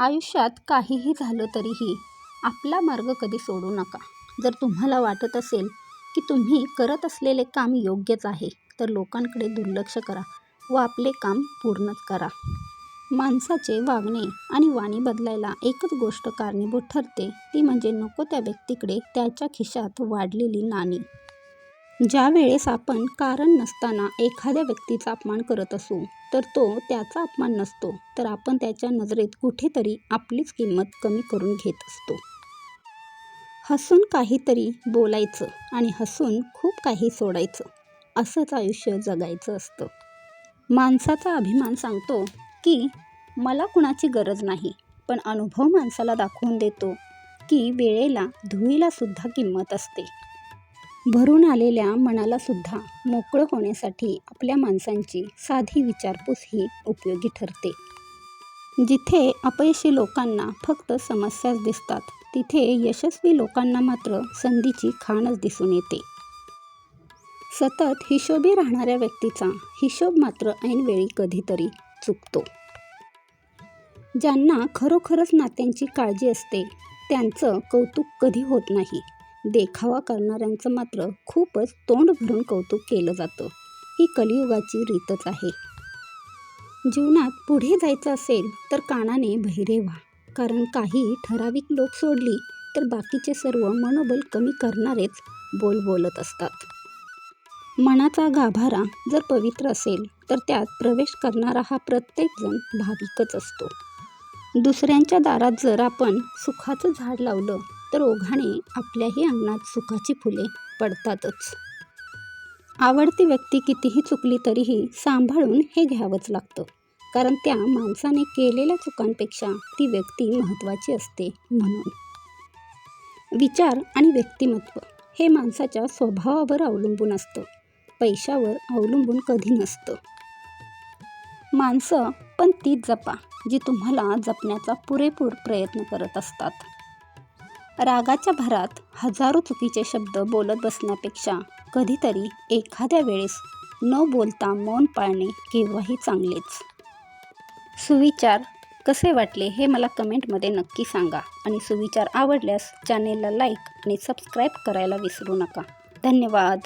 आयुष्यात काहीही झालं तरीही आपला मार्ग कधी सोडू नका. जर तुम्हाला वाटत असेल की तुम्ही करत असलेले काम योग्यच आहे तर लोकांकडे दुर्लक्ष करा व आपले काम पूर्णच करा. माणसाचे वागणे आणि वाणी बदलायला एकच गोष्ट कारणीभूत ठरते ती म्हणजे नको त्या व्यक्तीकडे त्याच्या खिशात वाढलेली नाणी. ज्या वेळेस आपण कारण नसताना एखाद्या व्यक्तीचा अपमान करत असू तर तो त्याचा अपमान नसतो. तर आपण त्याच्या नजरेत कुठेतरी आपलीच किंमत कमी करून घेत असतो. हसून काहीतरी बोलायचं आणि हसून खूप काही सोडायचं असंच आयुष्य जगायचं असतं. माणसाचा अभिमान सांगतो की मला कुणाची गरज नाही पण अनुभव माणसाला दाखवून देतो की वेळेला धुळीलासुद्धा किंमत असते. भरून आलेल्या मनालासुद्धा मोकळं होण्यासाठी आपल्या माणसांची साधी विचारपूस ही उपयोगी ठरते. जिथे अपयशी लोकांना फक्त समस्याच दिसतात तिथे यशस्वी लोकांना मात्र संधीची खाणच दिसून येते. सतत हिशोबी राहणाऱ्या व्यक्तीचा हिशोब मात्र ऐनवेळी कधीतरी चुकतो. ज्यांना खरोखरच नात्यांची काळजी असते त्यांचं कौतुक कधी होत नाही. देखावा करणाऱ्यांचं मात्र खूपच तोंड भरून कौतुक केलं जातं. ही कलियुगाची रीतच आहे. जीवनात पुढे जायचं असेल तर कानाने बहिरे व्हा. कारण काही ठराविक लोक सोडली तर बाकीचे सर्व मनोबल कमी करणारेच बोल बोलत असतात. मनाचा गाभारा जर पवित्र असेल तर त्यात प्रवेश करणारा हा प्रत्येकजण भाविकच असतो. दुसऱ्यांच्या दारात जर आपण सुखाचं झाड लावलं तर ओघाने आपल्याही अंगणात सुखाची फुले पडतातच. आवडती व्यक्ती कितीही चुकली तरीही सांभाळून हे घ्यावंच लागतं. कारण त्या माणसाने केलेल्या चुकांपेक्षा ती व्यक्ती महत्त्वाची असते म्हणून. विचार आणि व्यक्तिमत्व हे माणसाच्या स्वभावावर अवलंबून असतं. पैशावर अवलंबून कधी नसतं. माणसं पण तीच जपा जी तुम्हाला जपण्याचा पुरेपूर प्रयत्न करत असतात. रागाच्या भरात हजारो चुकीचे शब्द बोलत बसण्यापेक्षा कधीतरी एखाद्या वेळेस न बोलता मौन पाळणे केव्हाही चांगलेच. सुविचार कसे वाटले हे मला कमेंटमध्ये नक्की सांगा आणि सुविचार आवडल्यास चॅनेलला लाईक आणि सबस्क्राईब करायला विसरू नका. धन्यवाद.